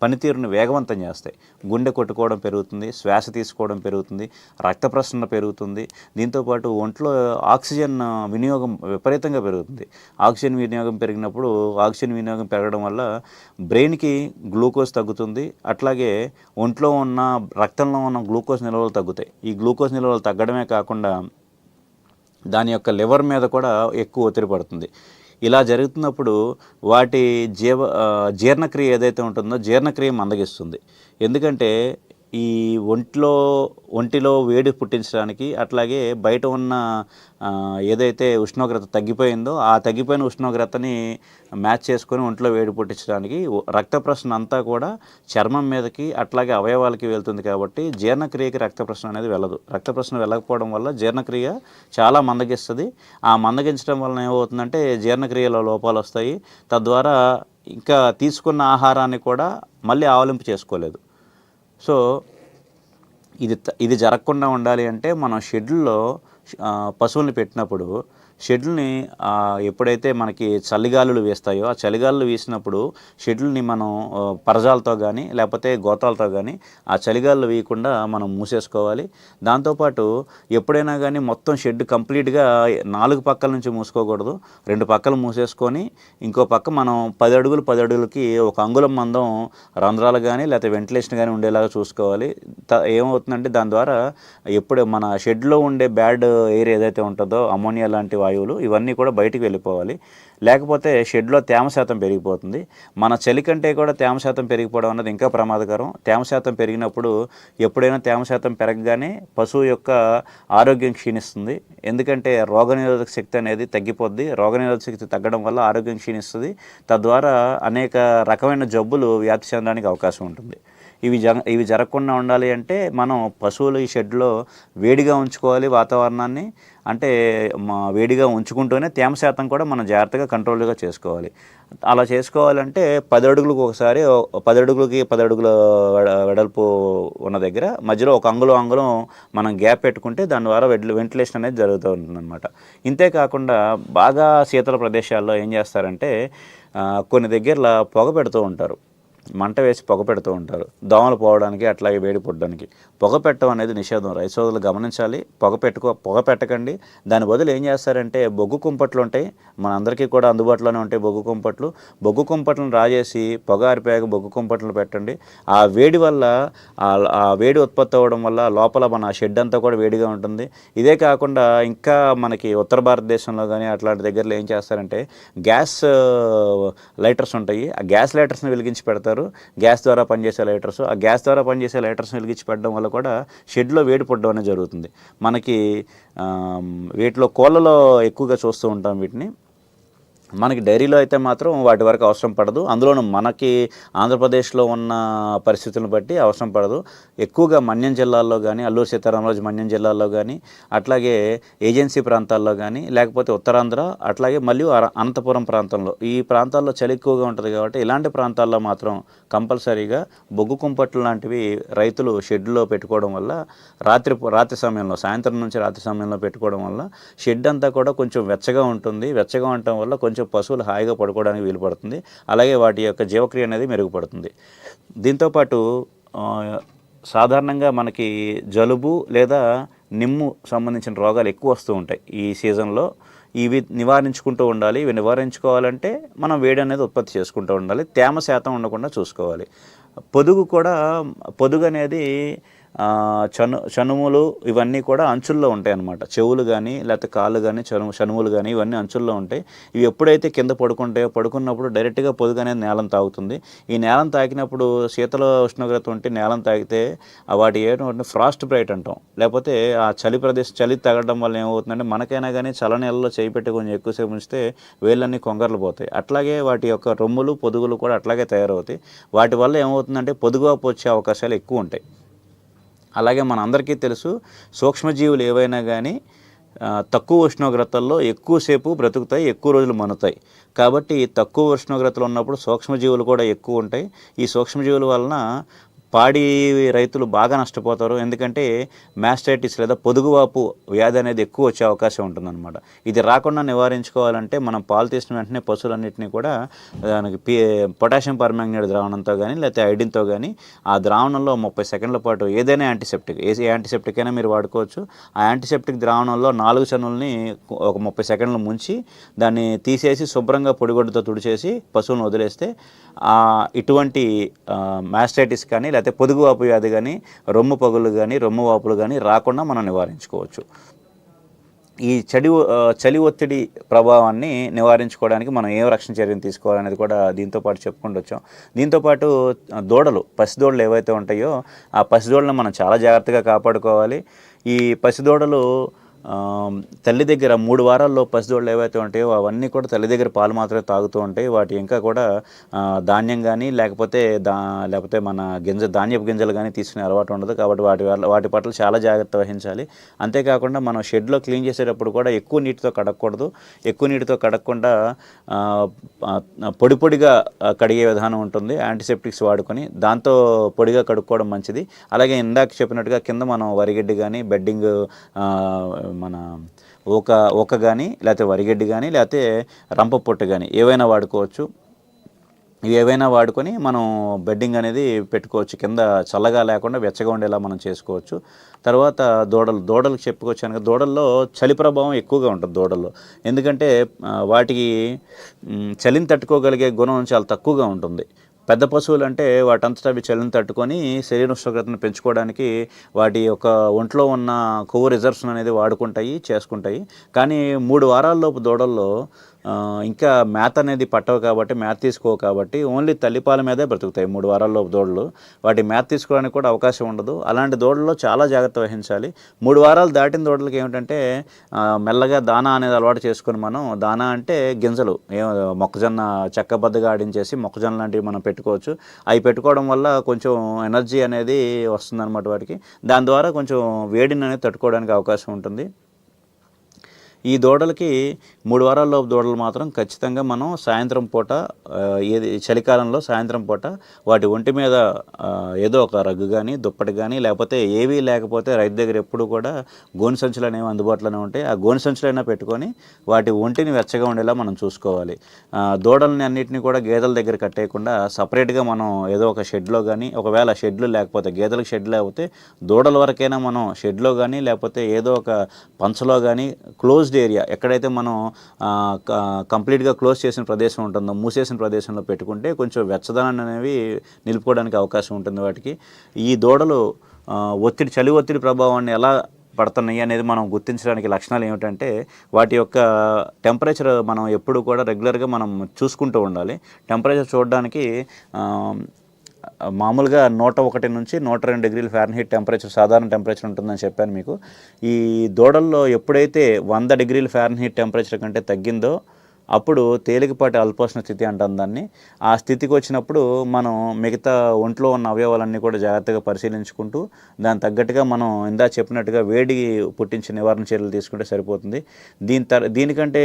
పనితీరుని వేగవంతం చేస్తాయి. గుండె కొట్టుకోవడం పెరుగుతుంది శ్వాస తీసుకోవడం పెరుగుతుంది రక్త ప్రసరణ పెరుగుతుంది. దీంతోపాటు ఒంట్లో ఆక్సిజన్ వినియోగం విపరీతంగా పెరుగుతుంది. ఆక్సిజన్ వినియోగం పెరిగినప్పుడు ఆక్సిజన్ వినియోగం పెరగడం వల్ల బ్రెయిన్కి గ్లూకోజ్ తగ్గుతుంది. అట్లాగే ఒంట్లో ఉన్న రక్తంలో ఉన్న గ్లూకోజ్ నిల్వలు తగ్గుతాయి. ఈ గ్లూకోజ్ నిల్వలు తగ్గడమే కాకుండా దాని యొక్క లివర్ మీద కూడా ఎక్కువ ఒత్తిడి పడుతుంది. ఇలా జరుగుతున్నప్పుడు వాటి జీవ జీర్ణక్రియ ఏదైతే ఉంటుందో జీర్ణక్రియ మందగిస్తుంది. ఎందుకంటే ఈ ఒంట్లో ఒంటిలో వేడి పుట్టించడానికి అట్లాగే బయట ఉన్న ఏదైతే ఉష్ణోగ్రత తగ్గిపోయిందో ఆ తగ్గిపోయిన ఉష్ణోగ్రతని మ్యాచ్ చేసుకొని ఒంట్లో వేడి పుట్టించడానికి రక్త ప్రసరణ అంతా కూడా చర్మం మీదకి అట్లాగే అవయవాలకి వెళ్తుంది కాబట్టి జీర్ణక్రియకి రక్త ప్రసరణ అనేది వెళ్ళదు. రక్త ప్రసరణ వెళ్ళకపోవడం వల్ల జీర్ణక్రియ చాలా మందగిస్తుంది. ఆ మందగించడం వలన ఏమవుతుందంటే జీర్ణక్రియలో లోపాలు వస్తాయి. తద్వారా ఇంకా తీసుకున్న ఆహారాన్ని కూడా మళ్ళీ ఆవలింపు చేసుకోలేదు. సో ఇది ఇది జరగకుండా ఉండాలి అంటే మనం షెడ్యూల్లో పశువుల్ని పెట్టినప్పుడు షెడ్యూల్ని ఎప్పుడైతే మనకి చలిగాలులు వేస్తాయో ఆ చలిగాలులు వేసినప్పుడు షెడ్యూల్ని మనం పరజాలతో కానీ లేకపోతే గోతాలతో కానీ ఆ చలిగాలు వేయకుండా మనం మూసేసుకోవాలి. దాంతోపాటు ఎప్పుడైనా కానీ మొత్తం షెడ్ కంప్లీట్గా నాలుగు పక్కల నుంచి మూసుకోకూడదు. రెండు పక్కలు మూసేసుకొని ఇంకో పక్క మనం పది అడుగులు పది అడుగులకి ఒక అంగుళం మందం రంధ్రాలు కానీ లేకపోతే వెంటిలేషన్ కానీ ఉండేలాగా చూసుకోవాలి. త ఏమవుతుందంటే దాని ద్వారా ఎప్పుడు మన షెడ్లో ఉండే బ్యాడ్ ఎయిర్ ఏదైతే ఉంటుందో అమోనియా లాంటి వాయువులు ఇవన్నీ కూడా బయటికి వెళ్ళిపోవాలి. లేకపోతే షెడ్లో తేమ శాతం పెరిగిపోతుంది. మన చలి కంటే కూడా తేమ శాతం పెరిగిపోవడం అన్నది ఇంకా ప్రమాదకరం. తేమ శాతం పెరిగినప్పుడు ఎప్పుడైనా తేమ శాతం పెరగగానే పశువు యొక్క ఆరోగ్యం క్షీణిస్తుంది. ఎందుకంటే రోగనిరోధక శక్తి అనేది తగ్గిపోద్ది. రోగనిరోధక శక్తి తగ్గడం వల్ల ఆరోగ్యం క్షీణిస్తుంది. తద్వారా అనేక రకమైన జబ్బులు వ్యాప్తి చెందడానికి అవకాశం ఉంటుంది. ఇవి జ ఇవి జరగకుండా ఉండాలి అంటే మనం పశువులు ఈ షెడ్లో వేడిగా ఉంచుకోవాలి వాతావరణాన్ని. అంటే మా వేడిగా ఉంచుకుంటూనే తేమ శాతం కూడా మనం జాగ్రత్తగా కంట్రోల్గా చేసుకోవాలి. అలా చేసుకోవాలంటే పది అడుగులకు ఒకసారి పది అడుగులకి పది అడుగుల వెడ- వెడల్పు ఉన్న దగ్గర మధ్యలో ఒక అంగుళం అంగుళం మనం గ్యాప్ పెట్టుకుంటే దాని ద్వారా వెంటిల- వెంటిలేషన్ అనేది జరుగుతూ ఉంటుందన్నమాట. ఇంతే కాకుండా బాగా శీతల ప్రదేశాల్లో ఏం చేస్తారంటే కొన్ని దగ్గరలో పొగ పెడుతూ ఉంటారు. మంట వేసి పొగ పెడుతూ ఉంటారు. దోమలు పోవడానికి అట్లాగే వేడి పుట్టడానికి. పొగ పెట్టడం అనేది నిషేధం. రైతు సోదరులు గమనించాలి. పొగ పెట్టుకో పొగ పెట్టకండి. దాని బదులు ఏం చేస్తారంటే బొగ్గు కుంపట్లు ఉంటాయి. మన అందరికీ కూడా అందుబాటులోనే ఉంటాయి బొగ్గు కుంపట్లు. బొగ్గు కుంపట్లను రాజేసి పొగ ఆరిపోయాక బొగ్గు కుంపట్లను పెట్టండి. ఆ వేడి వల్ల ఆ- ఆ వేడి ఉత్పత్తి అవ్వడం వల్ల లోపల మన షెడ్ అంతా కూడా వేడిగా ఉంటుంది. ఇదే కాకుండా ఇంకా మనకి ఉత్తర భారతదేశంలో కానీ అట్లాంటి దగ్గరలో ఏం చేస్తారంటే గ్యాస్ లైటర్స్ ఉంటాయి. ఆ గ్యాస్ లైటర్స్ని వెలిగించి పెడతారు. గ్యాస్ ద్వారా పనిచేసే లైటర్స్. ఆ గ్యాస్ ద్వారా పనిచేసే లైటర్స్ వెలిగించి పెట్టడం వల్ల కూడా షెడ్లో వేడి పడడం అనేది జరుగుతుంది. మనకి వీటిలో కోళ్ళలో ఎక్కువగా చూస్తూ ఉంటాం వీటిని. మనకి డైరీలో అయితే మాత్రం వాటి వరకు అవసరం పడదు. అందులోనూ మనకి ఆంధ్రప్రదేశ్లో ఉన్న పరిస్థితులను బట్టి అవసరం పడదు. ఎక్కువగా మన్యం జిల్లాల్లో కానీ అల్లూరు సీతారామరాజు మన్యం జిల్లాల్లో కానీ అట్లాగే ఏజెన్సీ ప్రాంతాల్లో కానీ లేకపోతే ఉత్తరాంధ్ర అట్లాగే మళ్ళీ అర- అనంతపురం ప్రాంతంలో. ఈ ప్రాంతాల్లో చలి ఎక్కువగా ఉంటుంది కాబట్టి ఇలాంటి ప్రాంతాల్లో మాత్రం కంపల్సరీగా బొగ్గు కుంపట్లు లాంటివి రైతులు షెడ్లో పెట్టుకోవడం వల్ల రాత్రి రాత్రి సమయంలో సాయంత్రం నుంచి రాత్రి సమయంలో పెట్టుకోవడం వల్ల షెడ్ అంతా కూడా కొంచెం వెచ్చగా ఉంటుంది. వెచ్చగా ఉండటం వల్ల కొంచెం పశువులు హాయిగా పడుకోవడానికి వీలు పడుతుంది. అలాగే వాటి యొక్క జీవక్రియ అనేది మెరుగుపడుతుంది. దీంతోపాటు సాధారణంగా మనకి జలుబు లేదా నిమ్ము సంబంధించిన రోగాలు ఎక్కువ వస్తూ ఉంటాయి ఈ సీజన్లో. ఇవి నివారించుకుంటూ ఉండాలి. ఇవి నివారించుకోవాలంటే మనం వేడి అనేది ఉత్పత్తి చేసుకుంటూ ఉండాలి. తేమ శాతం ఉండకుండా చూసుకోవాలి. పొదుగు కూడా పొదుగు అనేది చను చనుములు ఇవన్నీ కూడా అంచుల్లో ఉంటాయి అన్నమాట. చెవులు కానీ లేకపోతే కాళ్ళు కానీ చనుము చనుములు కానీ ఇవన్నీ అంచుల్లో ఉంటాయి. ఇవి ఎప్పుడైతే కింద పడుకుంటాయో పడుకున్నప్పుడు డైరెక్ట్గా పొదుగు అనేది తాగుతుంది. ఈ నేలం తాకినప్పుడు శీతల ఉష్ణోగ్రత ఉంటే నేలం తాగితే వాటి ఏంటంటే ఫ్రాస్ట్ బ్రైట్ అంటాం. లేకపోతే ఆ చలి ప్రదేశం చలి తగ్గడం వల్ల ఏమవుతుందంటే మనకైనా కానీ చల్ల నీళ్ళలో చేయి పెట్టి కొంచెం ఎక్కువసేపు ఉంచితే వేళ్ళన్నీ కొంగర్లు పోతాయి. అట్లాగే వాటి యొక్క రొమ్ములు పొదుగులు కూడా అట్లాగే తయారవుతాయి. వాటి వల్ల ఏమవుతుందంటే పొదుగువాపు వచ్చే అవకాశాలు ఎక్కువ ఉంటాయి. అలాగే మన అందరికీ తెలుసు సూక్ష్మజీవులు ఏవైనా కానీ తక్కువ ఉష్ణోగ్రతల్లో ఎక్కువసేపు బ్రతుకుతాయి ఎక్కువ రోజులు మనుతాయి కాబట్టి తక్కువ ఉష్ణోగ్రతలు ఉన్నప్పుడు సూక్ష్మజీవులు కూడా ఎక్కువ ఉంటాయి. ఈ సూక్ష్మజీవుల వలన పాడి రైతులు బాగా నష్టపోతారు. ఎందుకంటే మ్యాస్టైటిస్ లేదా పొదుగువాపు వ్యాధి అనేది ఎక్కువ వచ్చే అవకాశం ఉంటుందన్నమాట. ఇది రాకుండా నివారించుకోవాలంటే మనం పాలు తీసిన వెంటనే పశువులన్నింటినీ కూడా దానికి పి పొటాషియం పర్మాంగనేట్ ద్రావణంతో కానీ లేకపోతే ఐడిన్తో కానీ ఆ ద్రావణంలో ముప్పై సెకండ్ల పాటు ఏదైనా యాంటీసెప్టిక్ ఏ యాంటీసెప్టిక్ అయినా మీరు వాడుకోవచ్చు. ఆ యాంటీసెప్టిక్ ద్రావణంలో నాలుగు చనుల్ని ఒక ముప్పై సెకండ్లు ముంచి దాన్ని తీసేసి శుభ్రంగా పొడిగొడ్డతో తుడిచేసి పశువులను వదిలేస్తే ఇటువంటి మ్యాస్టైటిస్ కానీ లేకపోతే పొదుగు వాపు వ్యాధి కానీ రొమ్ము పగులు కానీ రొమ్ము వాపులు కానీ రాకుండా మనం నివారించుకోవచ్చు. ఈ చడి చలి ఒత్తిడి ప్రభావాన్ని నివారించుకోవడానికి మనం ఏం రక్షణ చర్యలు తీసుకోవాలనేది కూడా దీంతో పాటు చెప్పుకుంటూ వచ్చాం. దీంతోపాటు దూడలు పసిదూడలు ఏవైతే ఉంటాయో ఆ పసిదోడలను మనం చాలా జాగ్రత్తగా కాపాడుకోవాలి. ఈ పసిదూడలు తల్లి దగ్గర మూడు వారాల్లో పసిదోళ్ళు ఏవైతే ఉంటాయో అవన్నీ కూడా తల్లి దగ్గర పాలు మాత్రమే తాగుతూ ఉంటాయి. వాటి ఇంకా కూడా ధాన్యం కానీ లేకపోతే దా లేకపోతే మన గింజ ధాన్యపు గింజలు కానీ తీసుకునే అలవాటు ఉండదు. కాబట్టి వాటి వల్ల వాటి పట్ల చాలా జాగ్రత్త వహించాలి. అంతేకాకుండా మనం షెడ్లో క్లీన్ చేసేటప్పుడు కూడా ఎక్కువ నీటితో కడగకూడదు. ఎక్కువ నీటితో కడగకుండా పొడి పొడిగా కడిగే విధానం ఉంటుంది. యాంటీసెప్టిక్స్ వాడుకొని దాంతో పొడిగా కడుక్కోవడం మంచిది. అలాగే ఇందాక చెప్పినట్టుగా కింద మనం వరిగడ్డి కానీ బెడ్డింగ్ మన ఒక ఒక కానీ లేకపోతే వరిగడ్డి కానీ లేకపోతే రంప పొట్టు కానీ ఏవైనా వాడుకోవచ్చు. ఇవి ఏవైనా వాడుకొని మనం బెడ్డింగ్ అనేది పెట్టుకోవచ్చు. కింద చల్లగా లేకుండా వెచ్చగా ఉండేలా మనం చేసుకోవచ్చు. తర్వాత దూడలు దూడలకు చెప్పుకొచ్చాను కదా దూడల్లో చలి ప్రభావం ఎక్కువగా ఉంటుంది దూడల్లో. ఎందుకంటే వాటికి చలిని తట్టుకోగలిగే గుణం చాలా తక్కువగా ఉంటుంది. పెద్ద పశువులు అంటే వాటంతటా అవి చలిని తట్టుకొని శరీర ఉష్ణోగ్రతను పెంచుకోవడానికి వాటి యొక్క ఒంట్లో ఉన్న కొవ్వు రిజర్వ్స్ అనేది వాడుకుంటాయి చేసుకుంటాయి. కానీ మూడు వారాల్లోపు దూడల్లో ఇంకా మేత అనేది పట్టవు కాబట్టి మేత తీసుకోవు కాబట్టి ఓన్లీ తల్లిపాల మీదే బ్రతుకుతాయి మూడు వారాల్లో దూడలు వాటి మేత తీసుకోవడానికి కూడా అవకాశం ఉండదు. అలాంటి దూడల్లో చాలా జాగ్రత్త వహించాలి. మూడు వారాలు దాటిన దోడలకి ఏమిటంటే మెల్లగా దానా అనేది అలవాటు చేసుకొని మనం దానా అంటే గింజలు. ఏ మొక్కజొన్న చెక్కబద్దగా ఆడించేసి మొక్కజొన్న లాంటివి మనం పెట్టుకోవచ్చు. అవి పెట్టుకోవడం వల్ల కొంచెం ఎనర్జీ అనేది వస్తుందన్నమాట వాటికి. దాని ద్వారా కొంచెం వేడిని అనేది తట్టుకోవడానికి అవకాశం ఉంటుంది. ఈ దూడలకి మూడు వారాల్లోపు దూడలు మాత్రం ఖచ్చితంగా మనం సాయంత్రం పూట ఏది చలికాలంలో సాయంత్రం పూట వాటి ఒంటి మీద ఏదో ఒక రగ్గు కానీ దుప్పటి కానీ లేకపోతే ఏవీ లేకపోతే రైతు దగ్గర ఎప్పుడు కూడా గోను సంచులు అనేవి అందుబాటులోనే ఉంటాయి. ఆ గోను సంచులైనా పెట్టుకొని వాటి ఒంటిని వెచ్చగా ఉండేలా మనం చూసుకోవాలి. దూడలని దూడల్ని కూడా గేదెల దగ్గర కట్టేయకుండా సపరేట్గా మనం ఏదో ఒక షెడ్లో కానీ ఒకవేళ షెడ్లు లేకపోతే గేదెలకు షెడ్ లేకపోతే దూడల వరకైనా మనం షెడ్లో కానీ లేకపోతే ఏదో ఒక పంచలో కానీ క్లోజ్డ్ ఏరియా ఎక్కడైతే మనం కంప్లీట్గా క్లోజ్ చేసిన ప్రదేశం ఉంటుందో మూసేసిన ప్రదేశంలో పెట్టుకుంటే కొంచెం వెచ్చదనాన్ని అనేవి నిలుపుకోవడానికి అవకాశం ఉంటుంది వాటికి. ఈ దూడలు ఒత్తిడి చలి ఒత్తిడి ప్రభావాన్ని ఎలా పడుతున్నాయి అనేది మనం గుర్తించడానికి లక్షణాలు ఏమిటంటే వాటి యొక్క టెంపరేచర్ మనం ఎప్పుడు కూడా రెగ్యులర్గా మనం చూసుకుంటూ ఉండాలి. టెంపరేచర్ చూడడానికి మామూలుగా నూట ఒకటి నుంచి నూట రెండు డిగ్రీల హీట్ టెంపరేచర్ సాధారణ టెంపరేచర్ ఉంటుందని చెప్పాను మీకు. ఈ దూడల్లో ఎప్పుడైతే వంద డిగ్రీల ఫారెన్హీట్ టెంపరేచర్ కంటే తగ్గిందో అప్పుడు తేలికపాటి అల్పోష్ణ స్థితి అంటాం దాన్ని. ఆ స్థితికి వచ్చినప్పుడు మనం మిగతా ఒంట్లో ఉన్న అవయవాలన్నీ కూడా జాగ్రత్తగా పరిశీలించుకుంటూ దాని తగ్గట్టుగా మనం ఇందా చెప్పినట్టుగా వేడి పుట్టించే నివారణ చర్యలు తీసుకుంటే సరిపోతుంది. దీని తర్ దీనికంటే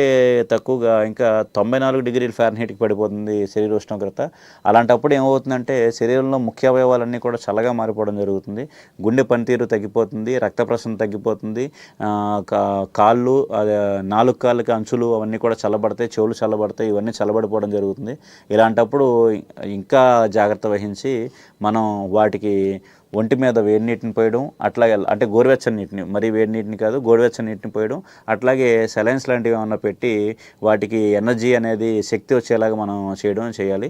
తక్కువగా ఇంకా తొంభై నాలుగు డిగ్రీల ఫ్యారెన్హీట్కి పడిపోతుంది శరీర ఉష్ణోగ్రత. అలాంటప్పుడు ఏమవుతుందంటే శరీరంలో ముఖ్య అవయవాలన్నీ కూడా చల్లగా మారిపోవడం జరుగుతుంది. గుండె పనితీరు తగ్గిపోతుంది రక్త ప్రసరణ తగ్గిపోతుంది కా- కాళ్ళు అదే, నాలుగు కాళ్ళకి అంచులు అవన్నీ కూడా చల్లబడతాయి చెవులు చల్లబడతాయి ఇవన్నీ చల్లబడిపోవడం జరుగుతుంది. ఇలాంటప్పుడు ఇంకా జాగ్రత్త వహించి మనం వాటికి ఒంటి మీద వేడి నీటిని పోయడం అట్లాగే అంటే గోరువెచ్చని నీటిని మరీ వేడి నీటిని కాదు గోరువెచ్చని నీటిని పోయడం అట్లాగే సెలైన్స్ లాంటివి ఏమన్నా పెట్టి వాటికి ఎనర్జీ అనేది శక్తి వచ్చేలాగా మనం చేయడం చేయాలి.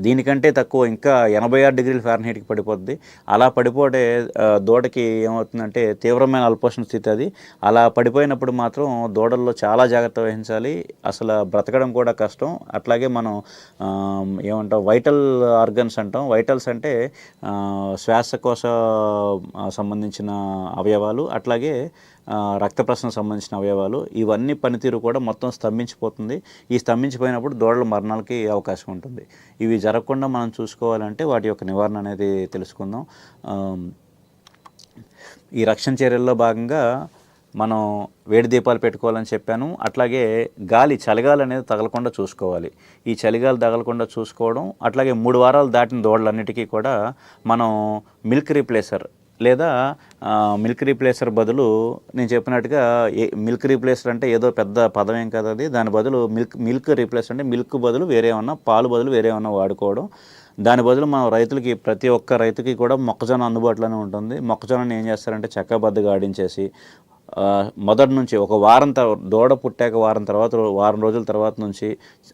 దీనికంటే తక్కువ ఇంకా ఎనభై ఆరు డిగ్రీల ఫారెన్హీట్కి పడిపోద్ది. అలా పడిపోతే దూడకి ఏమవుతుందంటే తీవ్రమైన అల్పోషణ స్థితి అది. అలా పడిపోయినప్పుడు మాత్రం దూడల్లో చాలా జాగ్రత్త వహించాలి. అసలు బ్రతకడం కూడా కష్టం. అట్లాగే మనం ఏమంటాం వైటల్ ఆర్గన్స్ అంటాం. వైటల్స్ అంటే శ్వాసకోశ సంబంధించిన అవయవాలు. అట్లాగే రక్త ప్రసరణ సంబంధించిన అవయవాలు ఇవన్నీ పనితీరు కూడా మొత్తం స్తంభించిపోతుంది. ఈ స్తంభించిపోయినప్పుడు దూడల మరణాలకి అవకాశం ఉంటుంది. ఇవి జరగకుండా మనం చూసుకోవాలంటే వాటి యొక్క నివారణ అనేది తెలుసుకుందాం. ఈ రక్షణ చర్యల్లో భాగంగా మనం వేడి దీపాలు పెట్టుకోవాలని చెప్పాను. అట్లాగే గాలి చలిగాలి అనేది తగలకుండా చూసుకోవాలి. ఈ చలిగాలి తగలకుండా చూసుకోవడం అట్లాగే మూడు వారాలు దాటిన దూడలన్నిటికీ కూడా మనం మిల్క్ రీప్లేసర్ లేదా మిల్క్ రీప్లేసర్ బదులు నేను చెప్పినట్టుగా ఏ మిల్క్ రీప్లేసర్ అంటే ఏదో పెద్ద పదం ఏం కదా అది. దాని బదులు మిల్క్ మిల్క్ రీప్లేసర్ అంటే మిల్క్ బదులు వేరే ఏమన్నా పాలు బదులు వేరే ఏమన్నా వాడుకోవడం. దాని బదులు మనం రైతులకి ప్రతి ఒక్క రైతుకి కూడా మొక్కజొన్న అందుబాటులోనే ఉంటుంది. మొక్కజొన్నని ఏం చేస్తారంటే చెక్కబద్దగా ఆడించేసి మొదటి నుంచి ఒక వారం తర్వాత దూడ పుట్టాక వారం తర్వాత వారం రోజుల తర్వాత నుంచి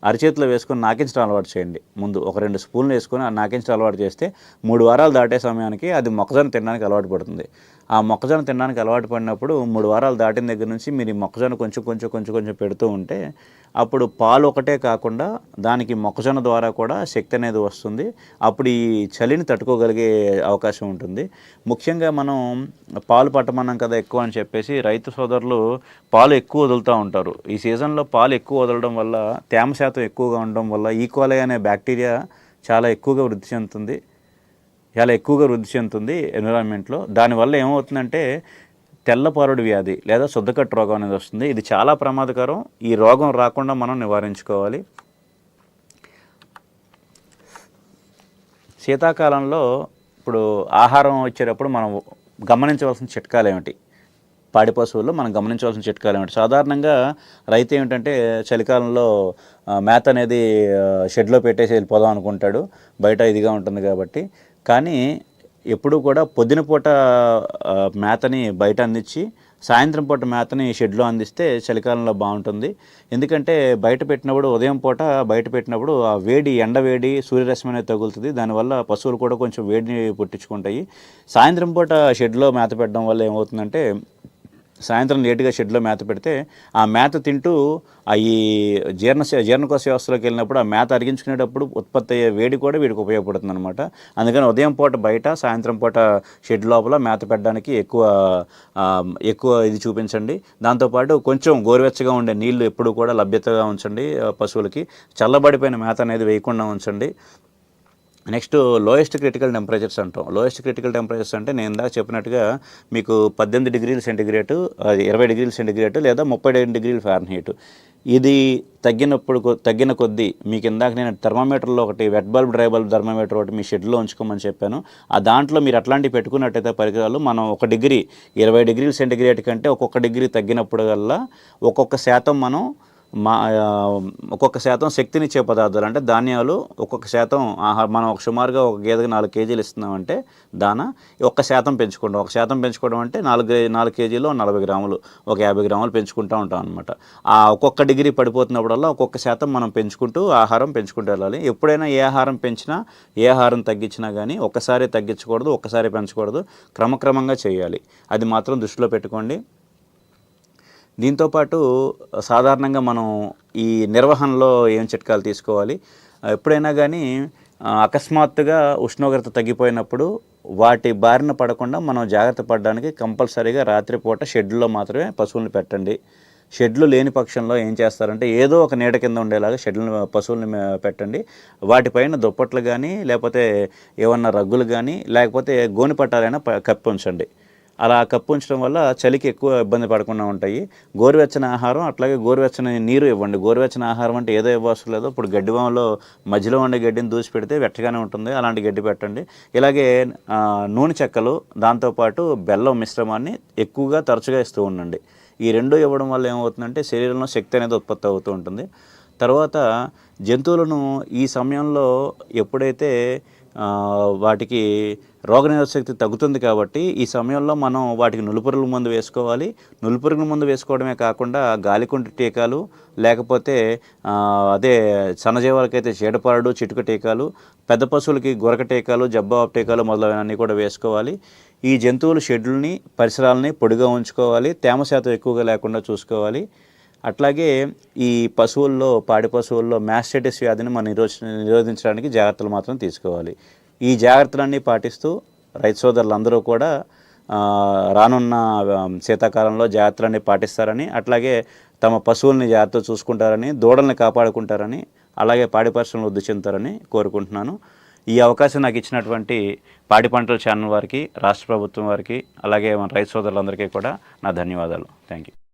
అరిచేతిలో వేసుకొని నాకించడం అలవాటు చేయండి. ముందు ఒక రెండు స్పూన్లు వేసుకొని ఆ నాకించడం అలవాటు చేస్తే మూడు వారాలు దాటే సమయానికి అది మొక్కజొన్న తినడానికి అలవాటు పడుతుంది. ఆ మొక్కజొన్న తినడానికి అలవాటు పడినప్పుడు మూడు వారాలు దాటిన దగ్గర నుంచి మీరు ఈ మొక్కజొన్న కొంచెం కొంచెం కొంచెం కొంచెం పెడుతూ ఉంటే అప్పుడు పాలు ఒకటే కాకుండా దానికి మొక్కజొన్న ద్వారా కూడా శక్తి అనేది వస్తుంది. అప్పుడు ఈ చలిని తట్టుకోగలిగే అవకాశం ఉంటుంది. ముఖ్యంగా మనం పాలు పట్టమన్నాం కదా ఎక్కువ అని చెప్పేసి రైతు సోదరులు పాలు ఎక్కువ వదులుతూ ఉంటారు. ఈ సీజన్లో పాలు ఎక్కువ వదలడం వల్ల తేమ శాతం ఎక్కువగా ఉండడం వల్ల ఈకోలై అనే బ్యాక్టీరియా చాలా ఎక్కువగా వృద్ధి చెందుతుంది. చాలా ఎక్కువగా వృద్ధి చెందుతుంది ఎన్విరాన్మెంట్లో. దానివల్ల ఏమవుతుందంటే తెల్లపారుడు వ్యాధి లేదా శుద్ధకట్టు రోగం అనేది వస్తుంది. ఇది చాలా ప్రమాదకరం. ఈ రోగం రాకుండా మనం నివారించుకోవాలి. శీతాకాలంలో ఇప్పుడు ఆహారం వచ్చేటప్పుడు మనం గమనించవలసిన చిట్కాలు ఏమిటి? పాడి పశువుల్లో మనం గమనించవలసిన చిట్కాలు ఏమిటి? సాధారణంగా రైతు ఏమిటంటే చలికాలంలో మేత అనేది షెడ్లో పెట్టేసి వెళ్ళిపోదాం అనుకుంటాడు. బయట ఇదిగా ఉంటుంది కాబట్టి. కానీ ఎప్పుడూ కూడా పొద్దున పూట మేతని బయట అందించి సాయంత్రం పూట మేతని షెడ్లో అందిస్తే చలికాలంలో బాగుంటుంది. ఎందుకంటే బయట పెట్టినప్పుడు ఉదయం పూట బయట పెట్టినప్పుడు ఆ వేడి ఎండ వేడి సూర్యరశ్మి అనేది తగులుతుంది. దానివల్ల పశువులు కూడా కొంచెం వేడిని పుట్టించుకుంటాయి. సాయంత్రం పూట షెడ్లో మేత పెట్టడం వల్ల ఏమవుతుందంటే సాయంత్రం లేటుగా షెడ్లో మేత పెడితే ఆ మేత తింటూ అవి ఈ జీర్ణ జీర్ణకోశ వ్యవస్థలోకి వెళ్ళినప్పుడు ఆ మేత అరిగించుకునేటప్పుడు ఉత్పత్తి అయ్యే వేడి కూడా వీడికి ఉపయోగపడుతుంది అనమాట అందుకని ఉదయం పూట బయట సాయంత్రం పూట షెడ్ లోపల మేత పెట్టడానికి ఎక్కువ ఎక్కువ ఇది చూపించండి. దాంతోపాటు కొంచెం గోరువెచ్చగా ఉండే నీళ్ళు ఎప్పుడు కూడా లభ్యతగా ఉంచండి పశువులకి. చల్లబడిపోయిన మేత అనేది వేయకుండా ఉంచండి. నెక్స్ట్ లోయెస్ట్ క్రిటికల్ టెంపరేచర్స్ అంటాం. లోయెస్ట్ క్రిటికల్ టెంపరేచర్స్ అంటే నేను ఇందాక చెప్పినట్టుగా మీకు పద్దెనిమిది డిగ్రీల సెంటిగ్రేటు ఇరవై డిగ్రీల సెంటిగ్రేటు లేదా ముప్పై ఐదు డిగ్రీల ఫారెన్హీట్. ఇది తగ్గినప్పుడు తగ్గిన కొద్దీ మీకు ఇందాక నేను థర్మామీటర్లో ఒకటి wet bulb dry bulb thermometer ఒకటి మీ షెడ్లో ఉంచుకోమని చెప్పాను. ఆ దాంట్లో మీరు అట్లాంటివి పెట్టుకున్నట్టయితే పరికరాలు మనం ఒక డిగ్రీ ఇరవై డిగ్రీల సెంటిగ్రేడ్ కంటే ఒక్కొక్క డిగ్రీ తగ్గినప్పుడు కల్లా ఒక్కొక్క శాతం మనం మా ఒక్కొక్క శాతం శక్తినిచ్చే పదార్థాలు అంటే ధాన్యాలు ఒక్కొక్క శాతం ఆహారం మనం ఒక సుమారుగా ఒక గేదెకి నాలుగు కేజీలు ఇస్తున్నామంటే దాన ఒక్క శాతం పెంచుకుంటాం. ఒక శాతం పెంచుకోవడం అంటే నాలుగు నాలుగు కేజీలు నలభై గ్రాములు ఒక యాభై గ్రాములు పెంచుకుంటూ ఉంటాం అనమాట ఆ ఒక్కొక్క డిగ్రీ పడిపోతున్నప్పుడల్లా ఒక్కొక్క శాతం మనం పెంచుకుంటూ ఆహారం పెంచుకుంటూ వెళ్ళాలి. ఎప్పుడైనా ఏ ఆహారం పెంచినా ఏ ఆహారం తగ్గించినా కానీ ఒక్కసారి తగ్గించకూడదు ఒక్కసారి పెంచకూడదు. క్రమక్రమంగా చేయాలి. అది మాత్రం దృష్టిలో పెట్టుకోండి. దీంతోపాటు సాధారణంగా మనం ఈ నిర్వహణలో ఏం చిట్కాలు తీసుకోవాలి? ఎప్పుడైనా కానీ అకస్మాత్తుగా ఉష్ణోగ్రత తగ్గిపోయినప్పుడు వాటి బారిన పడకుండా మనం జాగ్రత్త పడడానికి కంపల్సరీగా రాత్రిపూట షెడ్లో మాత్రమే పశువుల్ని పెట్టండి. షెడ్లు లేని పక్షంలో ఏం చేస్తారంటే ఏదో ఒక నీడ కింద ఉండేలాగా షెడ్లను పశువుల్ని పెట్టండి. వాటిపైన దుప్పట్లు కానీ లేకపోతే ఏమన్నా రగ్గులు కానీ లేకపోతే గోని పట్టాలైనా ప- కప్పి ఉంచండి. అలా కప్పు ఉంచడం వల్ల చలికి ఎక్కువ ఇబ్బంది పడకుండా ఉంటాయి. గోరువెచ్చని ఆహారం అట్లాగే గోరువెచ్చని నీరు ఇవ్వండి. గోరువెచ్చని ఆహారం అంటే ఏదో ఇవ్వాల్సిన లేదు. ఇప్పుడు గడ్డివాంలో మధ్యలో ఉండే గడ్డిని దూసి పెడితే వెచ్చగానే ఉంటుంది. అలాంటి గడ్డి పెట్టండి. ఇలాగే నూనె చెక్కలు దాంతోపాటు బెల్లం మిశ్రమాన్ని ఎక్కువగా తరచుగా ఇస్తూ ఉండండి. ఈ రెండు ఇవ్వడం వల్ల ఏమవుతుందంటే శరీరంలో శక్తి అనేది ఉత్పత్తి అవుతూ ఉంటుంది. తర్వాత జంతువులను ఈ సమయంలో ఎప్పుడైతే వాటికి రోగనిరోధక శక్తి తగ్గుతుంది కాబట్టి ఈ సమయంలో మనం వాటికి నులుపురుగుల మందు వేసుకోవాలి. నులుపురుగుల మందు వేసుకోవడమే కాకుండా గాలికుంటి టీకాలు లేకపోతే అదే సన్నజీవాలకైతే చీడపారడు చిటుక టీకాలు పెద్ద పశువులకి గొరక టీకాలు జబ్బాబ్ టీకాలు మొదలైనవన్నీ కూడా వేసుకోవాలి. ఈ జంతువుల షెడ్యూల్ని పరిసరాలని పొడిగా ఉంచుకోవాలి. తేమ శాతం ఎక్కువగా లేకుండా చూసుకోవాలి. అట్లాగే ఈ పశువుల్లో పాడి పశువుల్లో మ్యాస్టైటిస్ వ్యాధిని మనం నిరోధ నిరోధించడానికి జాగ్రత్తలు మాత్రం తీసుకోవాలి. ఈ జాగ్రత్తలన్నీ పాటిస్తూ రైతు సోదరులందరూ కూడా రానున్న శీతాకాలంలో జాగ్రత్తలన్నీ పాటిస్తారని అట్లాగే తమ పశువుల్ని జాగ్రత్త చూసుకుంటారని దూడల్ని కాపాడుకుంటారని అలాగే పాడి పరిశ్రమలు వృద్ధి చెందుతారని కోరుకుంటున్నాను. ఈ అవకాశం నాకు ఇచ్చినటువంటి పాడి పంటల ఛానల్ వారికి రాష్ట్ర ప్రభుత్వం వారికి అలాగే మన రైతు సోదరులందరికీ కూడా నా ధన్యవాదాలు. Thank you